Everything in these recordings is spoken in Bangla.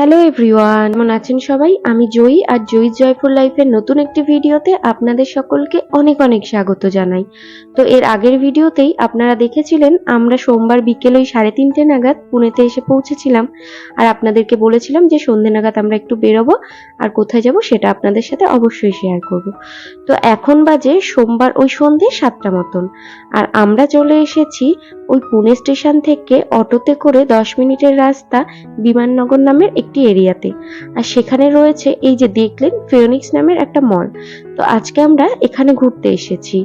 হ্যালো এভরিওয়ান কেমন আছেন সবাই? আমি জয়ী, আর জয়ী জয়ফুল লাইফের নতুন একটি ভিডিওতে আপনাদের সকলকে অনেক অনেক স্বাগত জানাই। তো এর আগের ভিডিওতেই আপনারা দেখেছিলেন, আমরা সোমবার বিকেল ওই সাড়ে তিনটে নাগাদ পুনেতে এসে পৌঁছেছিলাম। আর আপনাদেরকে বলেছিলাম যে সন্ধ্যে নাগাদ আমরা একটু বেরোবো, আর কোথায় যাব সেটা আপনাদের সাথে অবশ্যই শেয়ার করব। তো এখন বাজে সোমবার ওই সন্ধে সাতটা মতন। আর আমরা চলে এসেছি ওই পুনে স্টেশন থেকে অটোতে করে দশ মিনিটের রাস্তা বিমাননগর নামের একটি এরিয়াতে। আর সেখানে রয়েছে এই যে দেখলেন ফিওনিক্স নামের একটা মল তো আজকে আমরা এখানে ঘুরতে এসেছি।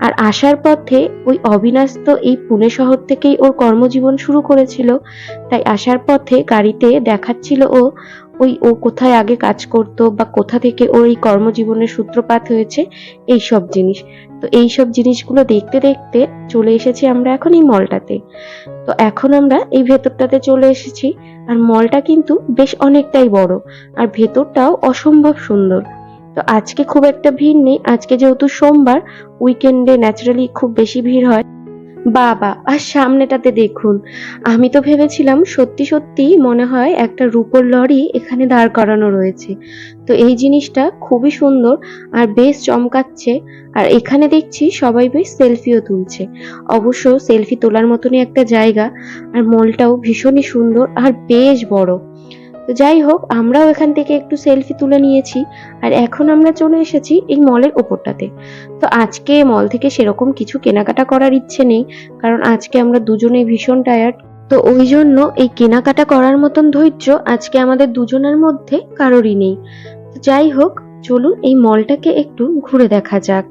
আর আসার পথে ওই অবিনাশ তো এই পুনে শহর থেকেই ওর কর্মজীবন শুরু করেছিল। তাই আসার পথে গাড়িতে দেখাচ্ছিল ও, ওই ও কোথায় আগে কাজ করত বা কোথা থেকে ওর এই কর্মজীবনের সূত্রপাত হয়েছে এই সব জিনিস। তো এই সব জিনিসগুলো দেখতে দেখতে চলে এসেছি আমরা এখন এই মলটাতে। তো এখন আমরা এই ভেতরটাতে চলে এসেছি। আর মলটা কিন্তু বেশ অনেকটাই বড়। আর ভেতরটাও অসম্ভব সুন্দর। তো আজকে খুব একটা ভিড় নেই। আজকে যেহেতু সোমবার উইকেন্ডে ন্যাচারালি খুব বেশি ভিড় হয়। বাবা, আর সামনেটাতে দেখুন। আমি তো ভেবেছিলাম সত্যি সত্যি মনে হয় একটা রূপোর লরি এখানে দাঁড় করানো রয়েছে। তো এই জিনিসটা খুবই সুন্দর আর বেশ চমকাচ্ছে। আর এখানে দেখছি সবাই বেশ সেলফিও তুলছে। অবশ্য সেলফি তোলার মতনই একটা জায়গা। আর মলটাও ভীষণই সুন্দর আর বেশ বড়। তো যাই হোক, আমরাও এখান থেকে একটু সেলফি তুলে নিয়েছি আর এখন আমরা চলে এসেছি এই মলের ওপরটাতে। তো আজকে মল থেকে সেরকম কিছু কেনাকাটা করার ইচ্ছে নেই, কারণ আজকে আমরা দুজনেই ভীষণ টায়ার্ড তো ওই জন্য এই কেনাকাটা করার মতন ধৈর্য আজকে আমাদের দুজনের মধ্যে কারোরই নেই। যাই হোক, চলুন এই মলটাকে একটু ঘুরে দেখা যাক।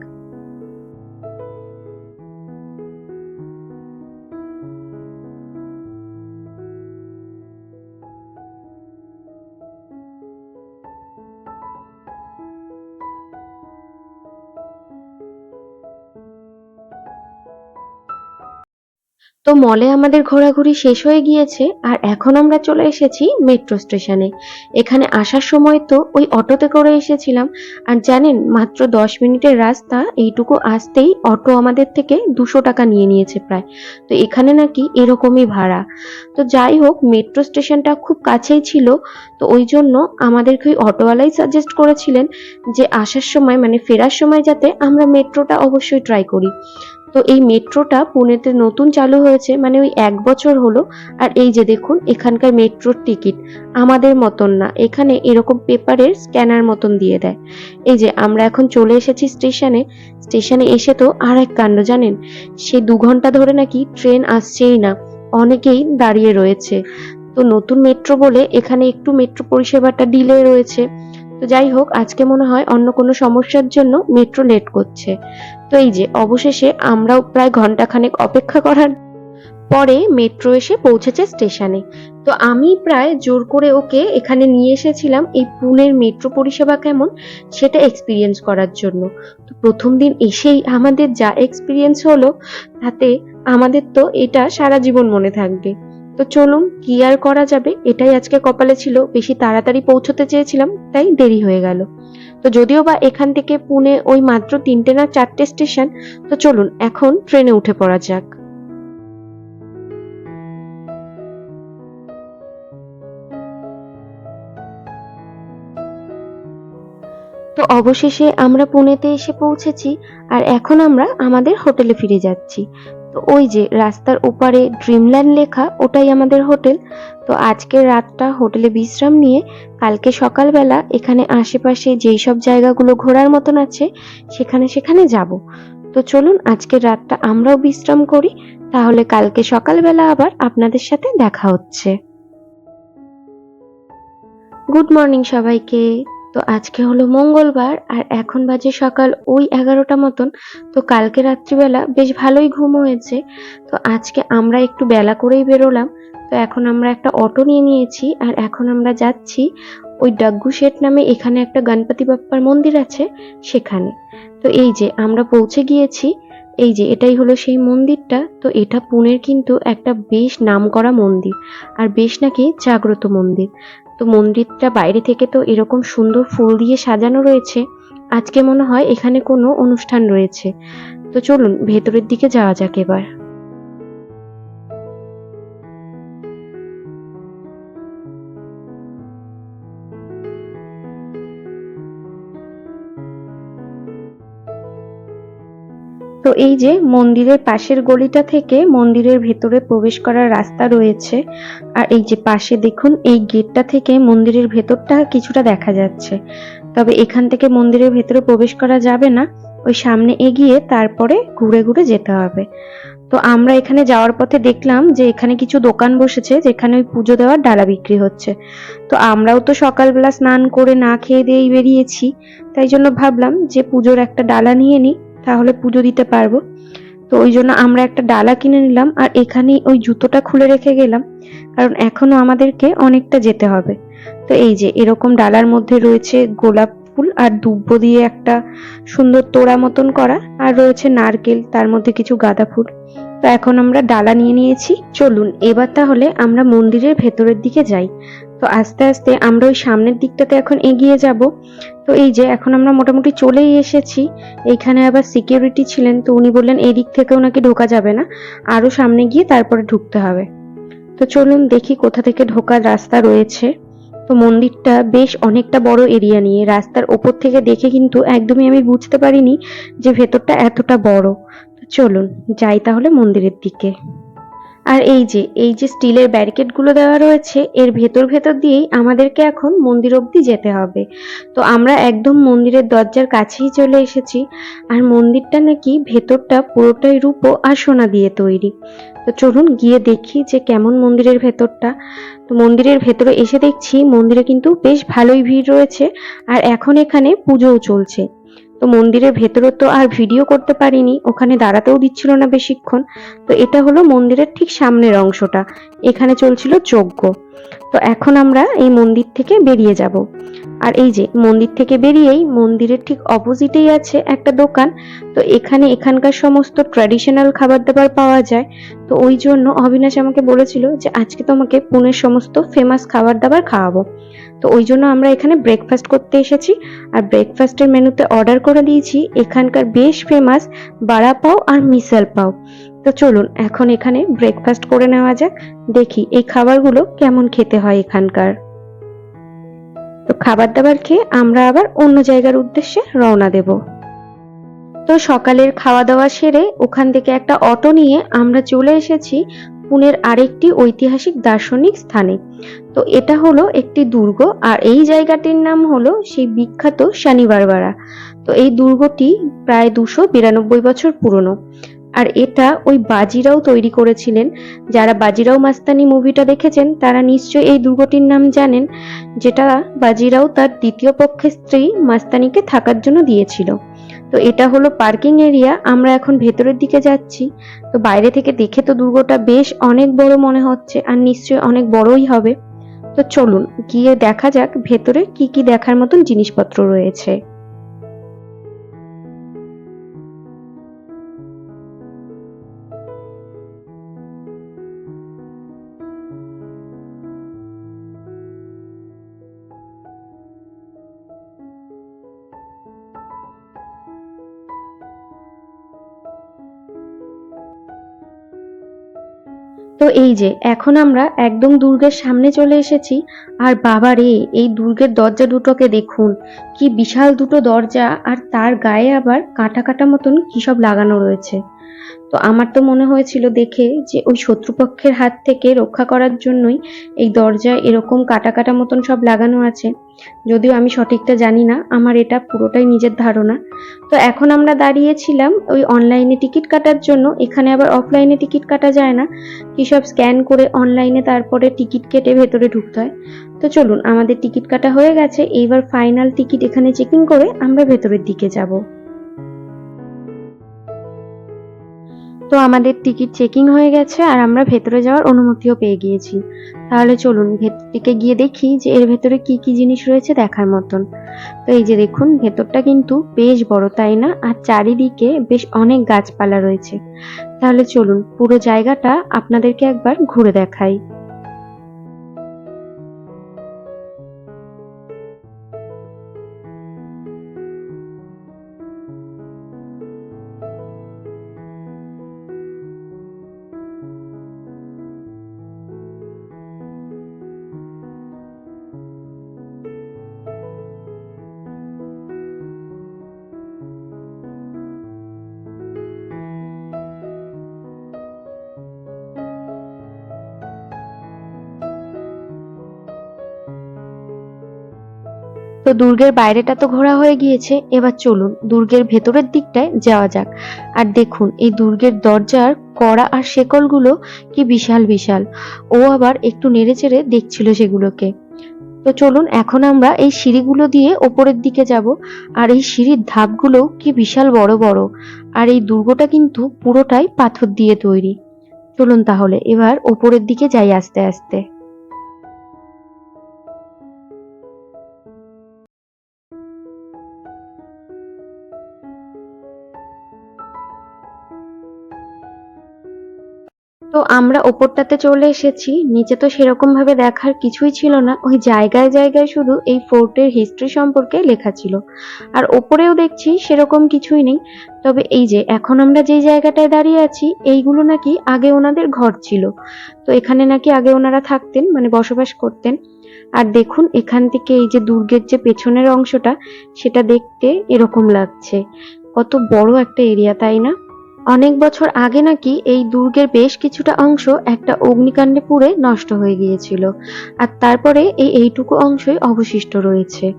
তো মলে আমাদের ঘোরাঘুরি শেষ হয়ে গিয়েছে, আর এখন আমরা চলে এসেছি মেট্রো স্টেশনে। এখানে আসার সময় তো ওই অটোতে করে এসেছিলাম, আর জানেন, মাত্র দশ মিনিটের রাস্তা, এইটুকু আসতেই অটো আমাদের থেকে দুশো টাকা নিয়ে নিয়েছে প্রায়। তো এখানে নাকি এরকমই ভাড়া। তো যাই হোক, মেট্রো স্টেশনটা খুব কাছেই ছিল, তো ওই জন্য আমাদেরকে ওই অটোওয়ালাই সাজেস্ট করেছিলেন যে আসার সময় মানে ফেরার সময় যাতে আমরা মেট্রোটা অবশ্যই ট্রাই করি। তো এই মেট্রোটা পুনেতে নতুন চালু হয়েছে মানে ওই এক বছর হলো। আর এই যে দেখুন, এখানকার মেট্রোর টিকিট আমাদের মতন না, এখানে এরকম পেপারের স্ক্যানার মতন দিয়ে দেয়। এই যে আমরা এখন চলে এসেছি স্টেশনে স্টেশনে এসে তো আর এক কাণ্ড জানেন, সে দু ঘণ্টা ধরে নাকি ট্রেন আসছেই না, অনেকেই দাঁড়িয়ে রয়েছে। তো নতুন মেট্রো বলে এখানে একটু মেট্রো পরিষেবাটা ডিলে রয়েছে। তো যাই হোক, আজকে মনে হয় অন্য কোনো সমস্যার জন্য মেট্রো লেট করছে। তো এই যে, অবশেষে আমরাও প্রায় ঘন্টাখানেক অপেক্ষা করার পরে মেট্রো এসে পৌঁছেছে স্টেশনে তো আমি প্রায় জোর করে ওকে এখানে নিয়ে এসেছিলাম এই পুনের মেট্রো পরিষেবা কেমন সেটা এক্সপিরিয়েন্স করার জন্য। তো প্রথম দিন এসেই আমাদের যা এক্সপিরিয়েন্স হলো, তাতে আমাদের তো এটা সারা জীবন মনে থাকবে। তো চলুন, কি আর করা যাবে? এটাই আজকে কপালে ছিল। বেশি তাড়াতাড়ি পৌঁছতে চেয়েছিলাম, তাই দেরি হয়ে গেল। তো যদিও বা এখান থেকে পুনে ওই মাত্র তিনটে না চারটে স্টেশন, তো চলুন, এখন ট্রেনে উঠে পড়া যাক। তো অবশেষে আমরা পুনেতে এসে পৌঁছেছি, আর এখন আমরা আমাদের হোটেলে ফিরে যাচ্ছি। তো ওই যে রাস্তার ওপারে ড্রিমল্যান্ড লেখা, ওটাই আমাদের হোটেল। তো আজকের রাতটা হোটেলে বিশ্রাম নিয়ে কালকে সকালবেলা এখানে আশেপাশে যেই সব জায়গাগুলো ঘোরার মতন আছে, সেখানে সেখানে যাব। তো চলুন আজকের রাতটা আমরাও বিশ্রাম করি, তাহলে কালকে সকালবেলা আবার আপনাদের সাথে দেখা হচ্ছে। গুড মর্নিং সবাইকে। তো আজকে হলো মঙ্গলবার আর এখন বাজে সকাল ওই এগারোটা মতন। তো কালকে রাত্রিবেলা বেশ ভালোই ঘুম হয়েছে। তো আজকে আমরা একটু বেলা করেই বেরোলাম। তো এখন আমরা একটা অটো নিয়ে নিয়েছি আর এখন আমরা যাচ্ছি ওই ডাগ্গু শেঠ নামে এখানে একটা গণপতি বাপ্পার মন্দির আছে সেখানে। তো এই যে আমরা পৌঁছে গিয়েছি এই যে এটাই হলো সেই মন্দিরটা, তো এটা পুনের কিন্তু একটা বেশ নাম করা মন্দির আর বেশ নাকি জাগ্রত মন্দির। তো মন্দিরটা বাইরে থেকে তো এরকম সুন্দর ফুল দিয়ে সাজানো রয়েছে, আজকে মনে হয় এখানে কোনো অনুষ্ঠান রয়েছে। তো চলুন ভেতরের দিকে যাওয়া যাক এবার। তো এই যে মন্দিরের পাশের গলিটা থেকে মন্দিরের ভেতরে প্রবেশ করার রাস্তা রয়েছে। আর এই যে পাশে দেখুন, এই গেটটা থেকে মন্দিরের ভেতরটা কিছুটা দেখা যাচ্ছে। তবে এখান থেকে মন্দিরের ভেতরে প্রবেশ করা যাবে না। ওই সামনে এগিয়ে তারপরে ঘুরে ঘুরে যেতে হবে। তো আমরা এখানে যাওয়ার পথে দেখলাম যে এখানে কিছু দোকান বসেছে, যেখানে ওই পুজো দেওয়ার ডালা বিক্রি হচ্ছে। তো আমরাও তো সকালবেলা স্নান করে না খেয়ে দিয়েই বেরিয়েছি। তাই জন্য ভাবলাম যে পুজোর একটা ডালা নিয়ে নিই। তাহলে পুজো দিতে পারব। তো ওই জন্য আমরা একটা ডালা কিনে নিলাম আর এখানে ওই জুতোটা খুলে রেখে গেলাম। কারণ এখনও আমাদেরকে অনেকটা যেতে হবে। তো এই যে এরকম ডালার মধ্যে রয়েছে গোলাপ ফুল আর দুব্বো দিয়ে একটা সুন্দর তোড়া মতন করা। আর রয়েছে নারকেল, তার মধ্যে কিছু গাঁদা ফুল। তো এখন আমরা ডালা নিয়ে নিয়েছি। চলুন, এবার তাহলে আমরা মন্দিরের ভেতরের দিকে যাই। তো আস্তে আস্তে আমরা ওই সামনের দিকটাতে এখন এগিয়ে যাব। তো এই যে এখন আমরা মোটামুটি চলেই এসেছি। এইখানে আবার সিকিউরিটি ছিলেন, তো উনি বললেন এই দিক থেকেও নাকি ঢোকা যাবে না আরও সামনে গিয়ে তারপরে ঢুকতে হবে। তো চলুন দেখি কোথা থেকে ঢোকার রাস্তা রয়েছে। তো মন্দিরটা বেশ অনেকটা বড় এরিয়া নিয়ে, রাস্তার ওপর থেকে দেখে কিন্তু একদমই আমি বুঝতে পারিনি যে ভেতরটা এতটা বড়। চলুন, যাই তাহলে মন্দিরের দিকে। আর এই যে এই যে স্টিলের ব্যারিকেডগুলো দেওয়া রয়েছে, এর ভেতর ভেতর দিয়েই আমাদেরকে এখন মন্দির অবধি যেতে হবে। তো আমরা একদম মন্দিরের দরজার কাছেই চলে এসেছি, আর মন্দিরটা নাকি ভেতরটা পুরোটাই রূপো আর সোনা দিয়ে তৈরি। তো চলুন গিয়ে দেখি যে কেমন মন্দিরের ভেতরটা। তো মন্দিরের ভেতরে এসে দেখছি মন্দিরে কিন্তু বেশ ভালোই ভিড় রয়েছে, আর এখন এখানে পুজোও চলছে। তো মন্দিরের ভেতরে তো আর ভিডিও করতে পারিনি, ওখানে দাঁড়াতেও দিচ্ছিল না বেশিক্ষণ। তো এটা হলো মন্দিরের ঠিক সামনের অংশটা, এখানে চলছিল যজ্ঞ। তো এখন আমরা এই মন্দির থেকে বেরিয়ে যাব। আর এই যে মন্দির থেকে বেরিয়েই মন্দিরের ঠিক অপোজিটেই আছে একটা দোকান, তো এখানে এখানকার সমস্ত ট্র্যাডিশনাল খাবার দাবার পাওয়া যায়। তো ওই জন্য অবিনাশ আমাকে বলেছিল যে আজকে তোমাকে পুনের সমস্ত ফেমাস খাবার দাবার খাওয়াবো। তো ওই জন্য আমরা এখানে ব্রেকফাস্ট করতে এসেছি। আর ব্রেকফাস্টের মেনুতে অর্ডার করে দিয়েছি এখানকার বেশ ফেমাস বাড়া পাও আর মিসাল পাও। তো চলুন, এখন এখানে ব্রেকফাস্ট করে নেওয়া যাক। দেখি এই খাবারগুলো কেমন খেতে হয় এখানকার। তো খাবার দাবার খেয়ে আমরা আবার অন্য জায়গার উদ্দেশ্যে রওনা দেব। তো সকালের খাওয়া দাওয়া সেরে ওখান থেকে একটা অটো নিয়ে আমরা চলে এসেছি পুনের আরেকটি ঐতিহাসিক দার্শনিক স্থানে। তো এটা হলো একটি দুর্গ, আর এই জায়গাটির নাম হলো সেই বিখ্যাত শনিবারবাড়া তো এই দুর্গটি প্রায় দুশো বিরানব্বই বছর পুরনো। আর এটা ওই বাজিরাও তৈরি করেছিলেন। যারা বাজিরাও মাস্তানি মুভিটা দেখেছেন, তারা নিশ্চয়ই এই দুর্গটির নাম জানেন, যেটা বাজিরাও তার দ্বিতীয় পক্ষের স্ত্রী মাস্তানিকে থাকার জন্য দিয়েছিল। তো এটা হলো পার্কিং এরিয়া, আমরা এখন ভেতরের দিকে যাচ্ছি। তো বাইরে থেকে দেখে তো দুর্গটা বেশ অনেক বড় মনে হচ্ছে আর নিশ্চয়ই অনেক বড়ই হবে। তো চলুন, গিয়ে দেখা যাক ভেতরে কি কি দেখার মতন জিনিসপত্র রয়েছে। এই যে, এখন আমরা একদম দুর্গের সামনে চলে এসেছি। আর বাবা রে, এই দুর্গের দরজা দুটোকে দেখুন। কি বিশাল দুটো দরজা, আর তার গায়ে আবার কাটা কাটা মতন কি সব লাগানো রয়েছে। তো আমার তো মনে হয়েছিল দেখে যে ওই শত্রুপক্ষের হাত থেকে রক্ষা করার জন্যই এই দরজায় এরকম কাটা কাটা মতন সব লাগানো আছে। যদিও আমি সঠিকটা জানি না, আমার এটা পুরোটাই নিজের ধারণা। তো এখন আমরা দাঁড়িয়েছিলাম ওই অনলাইনে টিকিট কাটার জন্য, এখানে আবার অফলাইনে টিকিট কাটা যায় না। কি সব স্ক্যান করে অনলাইনে তারপরে টিকিট কেটে ভেতরে ঢুকতে হয়। তো চলুন, আমাদের টিকিট কাটা হয়ে গেছে, এইবার ফাইনাল টিকিট এখানে চেকিং করে আমরা ভেতরের দিকে যাব। তো আমাদের টিকিট চেকিং হয়ে গেছে আর আমরা ভেতরে যাওয়ার অনুমতিও পেয়ে গিয়েছি। তাহলে চলুন ভেতর দিকে গিয়ে দেখি যে এর ভেতরে কি কি জিনিস রয়েছে দেখার মতন। তো এই যে দেখুন, ভেতরটা কিন্তু বেশ বড়, তাই না? আর চারিদিকে বেশ অনেক গাছপালা রয়েছে। তাহলে চলুন, পুরো জায়গাটা আপনাদেরকে একবার ঘুরে দেখাই। তো দুর্গের বাইরেটা তো ঘোরা হয়ে গিয়েছে। এবার চলুন দুর্গের ভেতরের দিকটায় যাওয়া যাক। আর দেখুন, এই দুর্গের দরজার কড়া আর শেকলগুলো কি বিশাল বিশাল। ও আবার একটু নেড়ে চেড়ে দেখছিল সেগুলোকে। তো চলুন, এখন আমরা এই সিঁড়িগুলো দিয়ে ওপরের দিকে যাব। আর এই সিঁড়ির ধাপগুলো কি বিশাল বড় বড়। আর এই দুর্গটা কিন্তু পুরোটাই পাথর দিয়ে তৈরি। চলুন তাহলে, এবার ওপরের দিকে যাই আস্তে আস্তে। তো আমরা ওপরটাতে চলে এসেছি, নিচে তো সেরকম ভাবে দেখার কিছুই ছিল না, ওই জায়গায় জায়গায় শুধু এই ফোর্টের হিস্ট্রি সম্পর্কে লেখা ছিল। আর ওপরেও দেখছি সেরকম কিছুই নেই, তবে এই যে এখন আমরা যেই জায়গাটায় দাঁড়িয়ে আছি, এইগুলো নাকি আগে ওনাদের ঘর ছিল। তো এখানে নাকি আগে ওনারা থাকতেন মানে বসবাস করতেন। আর দেখুন এখান থেকে এই যে দুর্গের যে পেছনের অংশটা, সেটা দেখতে এরকম লাগছে। কত বড় একটা এরিয়া, তাই না? অনেক বছর আগে নাকি এই দুর্গের বেশ কিছুটা অংশ একটা অগ্নিকাণ্ডে পুড়ে নষ্ট হয়ে গিয়েছিল, আর তারপরে এই এইটুকু অংশই অবশিষ্ট রয়েছে।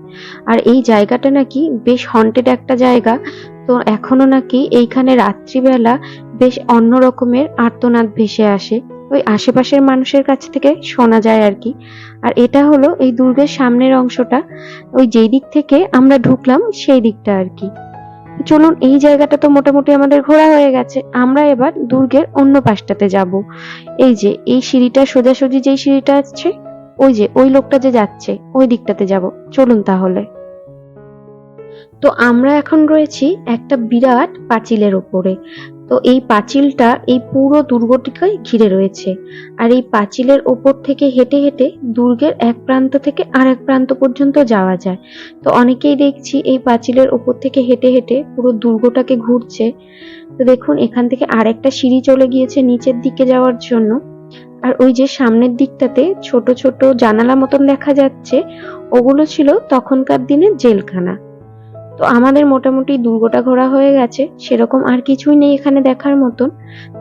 আর এই জায়গাটা নাকি বেশ হন্টেড একটা জায়গা, তো এখনও নাকি এইখানে রাত্রিবেলা বেশ অন্য রকমের আর্তনাদ ভেসে আসে। ওই আশেপাশের মানুষের কাছ থেকে শোনা যায় আর কি। আর এটা হলো এই দুর্গের সামনের অংশটা, ওই যেই দিক থেকে আমরা ঢুকলাম সেই দিকটা আর কি। চলুন, এই জায়গাটা তো মোটামুটি আমাদের ঘোরা হয়ে গেছে। আমরা এবার দুর্গের অন্য পাশটাতে যাব। এই যে, এই সিঁড়িটা, সোজাসুজি যেই সিঁড়িটা আছে, ওই যে, ওই লোকটা যে যাচ্ছে, ওই দিকটাতে যাব। চলুন তাহলে। তো আমরা এখন রয়েছি একটা বিরাট পাঁচিলের ওপরে। তো এই পাঁচিলটা এই পুরো দুর্গটিকে ঘিরে রয়েছে। আর এই পাঁচিলের ওপর থেকে হেঁটে হেঁটে দুর্গের এক প্রান্ত থেকে আর এক প্রান্ত পর্যন্ত যাওয়া যায়। তো অনেকেই দেখছি এই পাঁচিলের ওপর থেকে হেঁটে হেঁটে পুরো দুর্গটাকে ঘুরছে। তো দেখুন, এখান থেকে আরেকটা সিঁড়ি চলে গিয়েছে নিচের দিকে যাওয়ার জন্য। আর ওই যে সামনের দিকটাতে ছোট ছোট জানালা মতন দেখা যাচ্ছে, ওগুলো ছিল তখনকার দিনের জেলখানা। তো আমাদের মোটামুটি দুর্গটা ঘোরা হয়ে গেছে, সেরকম আর কিছুই নেই এখানে দেখার মতন।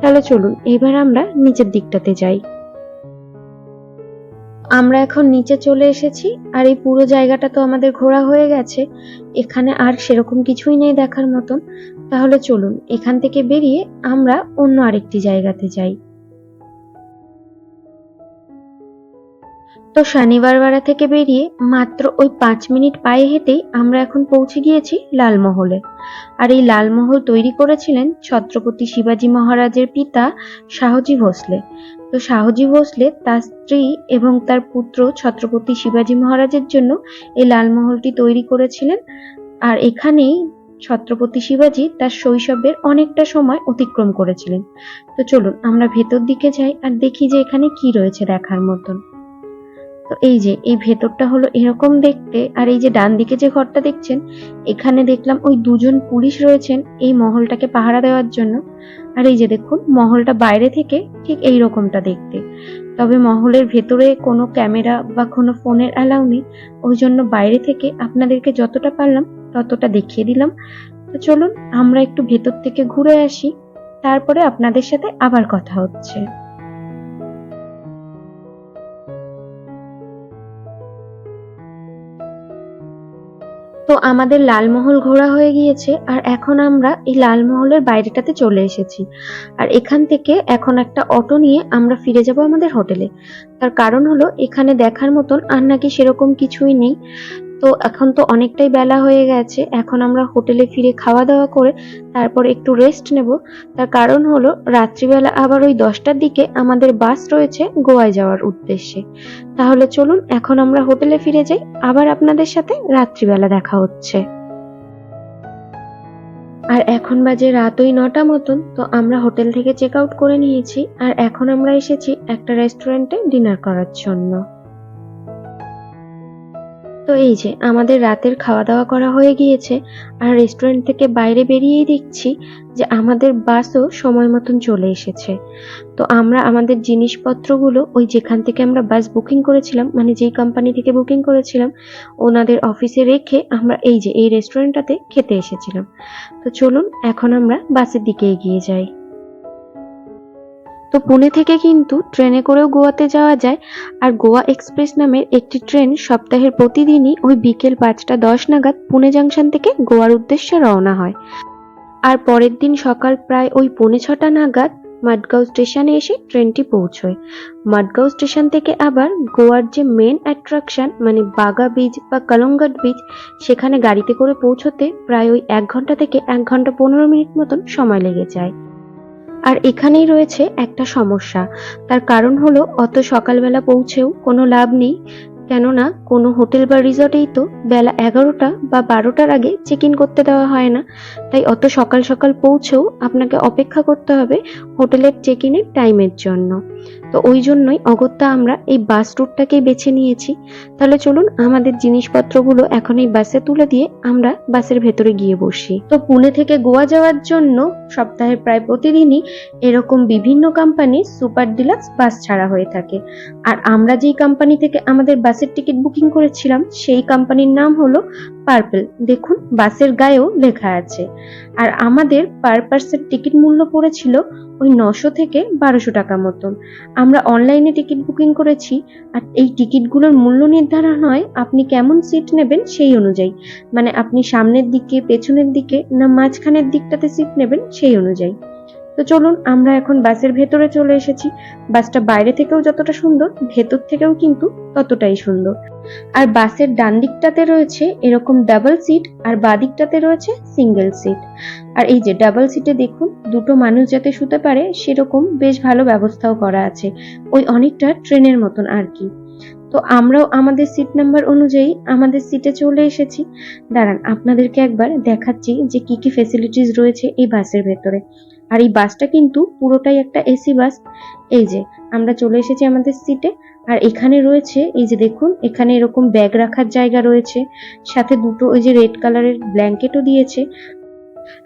তাহলে চলুন, এবার আমরা নিচের দিকটাতে যাই। আমরা এখন নিচে চলে এসেছি, আর এই পুরো জায়গাটা তো আমাদের ঘোরা হয়ে গেছে। এখানে আর সেরকম কিছুই নেই দেখার মতন। তাহলে চলুন, এখান থেকে বেরিয়ে আমরা অন্য আরেকটি জায়গাতে যাই। তো শনিবার বেড়া থেকে বেরিয়ে মাত্র ওই পাঁচ মিনিট পায়ে হেঁটেই আমরা এখন পৌঁছে গিয়েছি লালমহলে। আর এই লালমহল তৈরি করেছিলেন ছত্রপতি শিবাজী মহারাজের পিতা শাহজি ভোসলে। তো শাহজি ভোসলে তার স্ত্রী এবং তার পুত্র ছত্রপতি শিবাজী মহারাজের জন্য এই লালমহলটি তৈরি করেছিলেন। আর এখানেই ছত্রপতি শিবাজী তার শৈশবের অনেকটা সময় অতিক্রম করেছিলেন। তো চলুন আমরা ভেতর দিকে যাই আর দেখি যে এখানে কি রয়েছে দেখার মতন। তো এই যে, এই ভেতরটা হলো এরকম দেখতে, আর এই যে ডান দিকে যে ঘরটা দেখছেন, এখানে দেখলাম ওই দুজন পুলিশ রয়েছেন এই মহলটাকে পাহারা দেওয়ার জন্য। আর এই যে দেখুন, মহলটা বাইরে থেকে ঠিক এই রকমটা দেখতে। তবে মহলের ভেতরে কোনো ক্যামেরা বা কোনো ফোনের অ্যালাউ নেই। ওই জন্য বাইরে থেকে আপনাদেরকে যতটা পারলাম ততটা দেখিয়ে দিলাম। তো চলুন, আমরা একটু ভেতর থেকে ঘুরে আসি। তারপরে আপনাদের সাথে আবার কথা হচ্ছে। তো আমাদের লালমহল ঘোরা হয়ে গিয়েছে, আর এখন আমরা এই লালমহলের বাইরেটাতে চলে এসেছি। আর এখান থেকে এখন একটা অটো নিয়ে আমরা ফিরে যাব আমাদের হোটেলে। তার কারণ হলো, এখানে দেখার মতন আর নাকি সেরকম কিছুই নেই। তো এখন তো অনেকটাই বেলা হয়ে গেছে, এখন আমরা হোটেলে ফিরে খাওয়া দাওয়া করে তারপর একটু রেস্ট নেব। তার কারণ হলো, রাত্রিবেলা আবার ওই দশটার দিকে আমাদের বাস রয়েছে গোয়ায় যাওয়ার উদ্দেশ্যে। তাহলে চলুন, এখন আমরা হোটেলে ফিরে যাই, আবার আপনাদের সাথে রাত্রিবেলা দেখা হচ্ছে। আর এখন বাজে রাত ওই নটা মতন, তো আমরা হোটেল থেকে চেক আউট করে নিয়েছি। আর এখন আমরা এসেছি একটা রেস্টুরেন্টে ডিনার করার জন্য। তো এই যে, আমাদের রাতের খাওয়া দাওয়া করা হয়ে গিয়েছে আর রেস্টুরেন্ট থেকে বাইরে বেরিয়েই দেখছি যে আমাদের বাসও সময় মতন চলে এসেছে। তো আমরা আমাদের জিনিসপত্রগুলো ওই যেখান থেকে আমরা বাস বুকিং করেছিলাম মানে যেই কোম্পানি থেকে বুকিং করেছিলাম, ওনাদের অফিসে রেখে আমরা এই যে, এই রেস্টুরেন্টটাতে খেতে এসেছিলাম। তো চলুন, এখন আমরা বাসের দিকে এগিয়ে যাই। তো পুনে থেকে কিন্তু ট্রেনে করেও গোয়াতে যাওয়া যায়। আর গোয়া এক্সপ্রেস নামের একটি ট্রেন সপ্তাহের প্রতিদিনই ওই বিকেল পাঁচটা দশ নাগাদ পুনে জাংশন থেকে গোয়ার উদ্দেশ্যে রওনা হয়। আর পরের দিন সকাল প্রায় ওই পৌনে ছটা নাগাদ মাডগাঁও স্টেশনে এসে ট্রেনটি পৌঁছয়। মাডগাঁও স্টেশন থেকে আবার গোয়ার যে মেন অ্যাট্রাকশন মানে বাগা বিচ বা কলঙ্গাট বিচ, সেখানে গাড়িতে করে পৌঁছতে প্রায় ওই এক ঘণ্টা থেকে এক ঘণ্টা পনেরো মিনিট মতন সময় লেগে যায়। আর এখানেই রয়েছে একটা সমস্যা। তার কারণ হলো, অত সকালবেলা পৌঁছেও কোনো লাভ নেই। কেননা, কোনো হোটেল বা রিসর্টেই তো বেলা এগারোটা বা বারোটার আগে চেক ইন করতে দেওয়া হয় না। তাই অত সকাল সকাল পৌঁছেও আপনাকে অপেক্ষা করতে হবে হোটেলের চেক ইনের টাইমের জন্য। তো ওই জন্যই অগত্যা আমরা এই বাস রুটটাকেই বেছে নিয়েছি। তাহলে চলুন আমাদের জিনিসপত্রগুলো এখন এই বাসে তুলে দিয়ে আমরা বাসের ভেতরে গিয়ে বসি। তো পুনে থেকে গোয়া যাওয়ার জন্য সপ্তাহে প্রায় প্রতিদিনই এরকম বিভিন্ন কোম্পানি সুপার ডিলাক্স বাস ছাড়া হয়ে থাকে। আর আমরা যেই কোম্পানি থেকে আমাদের বাসের টিকিট বুকিং করেছিলাম, সেই কোম্পানির নাম হলো পার্পেল। দেখুন, বাসের গায়েও লেখা আছে। আর আমাদের পার পার্সের টিকিট মূল্য পড়েছিল ওই নশো থেকে বারোশো টাকা মতন। আমরা অনলাইনে টিকিট বুকিং করেছি আর এই টিকিটগুলোর মূল্য নির্ধারণ হয় আপনি কেমন সিট নেবেন সেই অনুযায়ী। মানে আপনি সামনের দিকে, পেছনের দিকে না মাঝখানের দিকটাতে সিট নেবেন সেই অনুযায়ী। তো চলুন, আমরা এখন বাসের ভেতরে চলে এসেছি। বাসটা বাইরে থেকেও যতটা সুন্দর, ভেতর থেকেও কিন্তু ততটাই সুন্দর। আর বাসের ডান দিকটাতে রয়েছে এরকম ডাবল সিট আর বাঁ দিকটাতে রয়েছে সিঙ্গেল সিট আর এই যে ডাবল সিটে দেখুন, দুটো মানুষ যাতে শুতে পারে, সেরকম বেশ ভালো ব্যবস্থাও করা আছে। ওই অনেকটা ট্রেনের মতন আর কি। তো আমরাও আমাদের সিট নাম্বার অনুযায়ী আমাদের সিটে চলে এসেছি। দাঁড়ান, আপনাদেরকে একবার দেখাচ্ছি যে কি কি ফেসিলিটিস রয়েছে এই বাসের ভেতরে। আর এই বাসটা কিন্তু পুরোটাই একটা এসি বাস। এই যে, আমরা চলে এসেছি আমাদের সিটে আর এখানে রয়েছে, এই যে দেখুন, এখানে এরকম ব্যাগ রাখার জায়গা রয়েছে। সাথে দুটো ওই যে রেড কালারের ব্ল্যাঙ্কেটও দিয়েছে।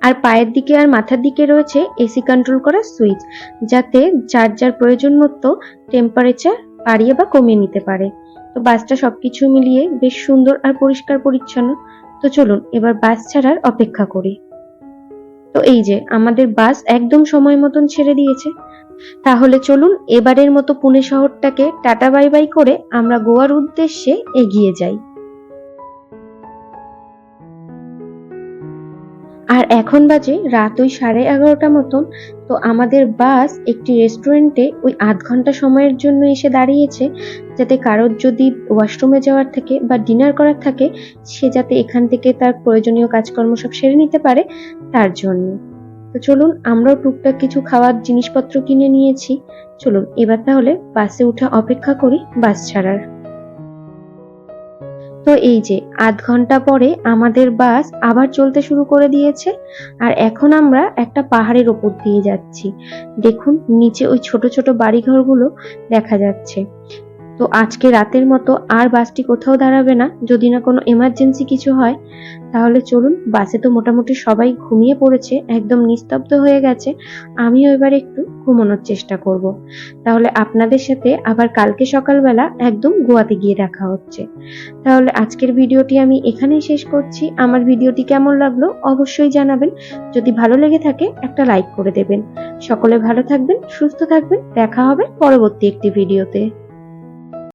আর পায়ের দিকে আর মাথার দিকে রয়েছে এসি কন্ট্রোল করার সুইচ যাতে যার যার প্রয়োজন মতো টেম্পারেচার বাড়িয়ে বা কমিয়ে নিতে পারে। তো বাসটা সবকিছু মিলিয়ে বেশ সুন্দর আর পরিষ্কার পরিচ্ছন্ন। তো চলুন, এবার বাস ছাড়ার অপেক্ষা করি। তো এই যে, আমাদের বাস একদম সময় মতন ছেড়ে দিয়েছে। তাহলে চলুন এবারের মতো পুনে শহরটাকে টাটা বাই বাই করে আমরা গোয়ার উদ্দেশ্যে এগিয়ে যাই। আর এখন বাজে রাত ওই সাড়ে এগারোটা মতন, তো আমাদের বাস একটি রেস্টুরেন্টে ওই আধ ঘণ্টা সময়ের জন্য এসে দাঁড়িয়েছে, যাতে কারোর যদি ওয়াশরুমে যাওয়ার থাকে বা ডিনার করার থাকে, সে যাতে এখান থেকে তার প্রয়োজনীয় কাজকর্ম সব সেরে নিতে পারে তার জন্য। তো চলুন, আমরাও টুকটাক কিছু খাওয়ার জিনিসপত্র কিনে নিয়েছি। চলুন, এবার তাহলে বাসে উঠে অপেক্ষা করি বাস ছাড়ার। তো এই যে, আধ ঘণ্টা পরে আমাদের বাস আবার চলতে শুরু করে দিয়েছে আর এখন আমরা একটা পাহাড়ের ওপর দিয়ে যাচ্ছি। দেখুন, নিচে ওই ছোট ছোট বাড়িঘরগুলো দেখা যাচ্ছে। তো আজকে রাতের মতো আর বাসটি কোথাও দাঁড়াবে না। যদি না কোনো এমার্জেন্সি কিছু হয়, তাহলে চলুন, বাসে তো মোটামুটি সবাই ঘুমিয়ে পড়েছে, একদম নিস্তব্ধ হয়ে গেছে। আমিও এবার একটু ঘুমানোর চেষ্টা করব। তাহলে আপনাদের সাথে আবার কালকে সকালবেলা একদম গোয়াতে গিয়ে দেখা হচ্ছে। তাহলে আজকের ভিডিওটি আমি এখানেই শেষ করছি। আমার ভিডিওটি কেমন লাগল অবশ্যই জানাবেন। যদি ভালো লেগে থাকে, একটা লাইক করে দেবেন। সকলে ভালো থাকবেন, সুস্থ থাকবেন। দেখা হবে পরবর্তী একটি ভিডিওতে।